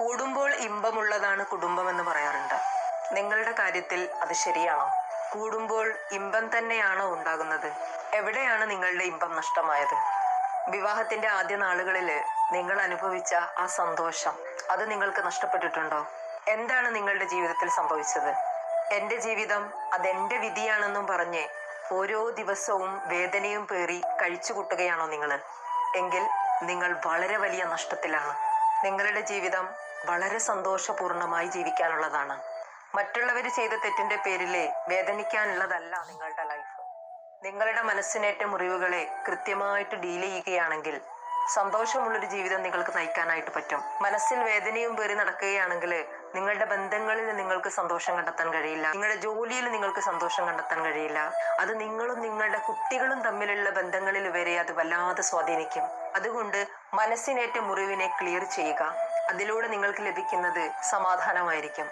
കൂടുമ്പോൾ ഇമ്പമുള്ളതാണ് കുടുംബം എന്ന് പറയാറുണ്ട്. നിങ്ങളുടെ കാര്യത്തിൽ അത് ശരിയാണോ? കൂടുമ്പോൾ ഇമ്പം തന്നെയാണോ ഉണ്ടാകുന്നത്? എവിടെയാണ് നിങ്ങളുടെ ഇമ്പം നഷ്ടമായത്? വിവാഹത്തിന്റെ ആദ്യ നാളുകളിൽ നിങ്ങൾ അനുഭവിച്ച ആ സന്തോഷം അത് നിങ്ങൾക്ക് നഷ്ടപ്പെട്ടിട്ടുണ്ടോ? എന്താണ് നിങ്ങളുടെ ജീവിതത്തിൽ സംഭവിച്ചത്? എന്റെ ജീവിതം അതെന്റെ വിധിയാണെന്നും പറഞ്ഞ് ഓരോ ദിവസവും വേദനയും പേറി കഴിച്ചു കൂട്ടുകയാണോ നിങ്ങൾ എങ്കിൽ നിങ്ങൾ വളരെ വലിയ നഷ്ടത്തിലാണ്. നിങ്ങളുടെ ജീവിതം വളരെ സന്തോഷപൂർണമായി ജീവിക്കാനുള്ളതാണ്. മറ്റുള്ളവർ ചെയ്ത തെറ്റിന്റെ പേരിൽ വേദനിക്കാനുള്ളതല്ല നിങ്ങളുടെ ലൈഫ് നിങ്ങളുടെ മനസ്സിനേറ്റ മുറിവുകളെ കൃത്യമായിട്ട് ഡീൽ ചെയ്യുകയാണെങ്കിൽ സന്തോഷമുള്ളൊരു ജീവിതം നിങ്ങൾക്ക് നയിക്കാനായിട്ട് പറ്റും. മനസ്സിൽ വേദനയും പേറി നടക്കുകയാണെങ്കിൽ നിങ്ങളുടെ ബന്ധങ്ങളിൽ നിങ്ങൾക്ക് സന്തോഷം കണ്ടെത്താൻ കഴിയില്ല. നിങ്ങളുടെ ജോലിയിൽ നിങ്ങൾക്ക് സന്തോഷം കണ്ടെത്താൻ കഴിയില്ല. അത് നിങ്ങളും നിങ്ങളുടെ കുട്ടികളും തമ്മിലുള്ള ബന്ധങ്ങളിൽ വരെ അത് വല്ലാതെ സ്വാധീനിക്കും. അതുകൊണ്ട് മനസ്സിനേറ്റ മുറിവിനെ ക്ലിയർ ചെയ്യുക. അതിലൂടെ നിങ്ങൾക്ക് ലഭിക്കുന്നത് സമാധാനമായിരിക്കും.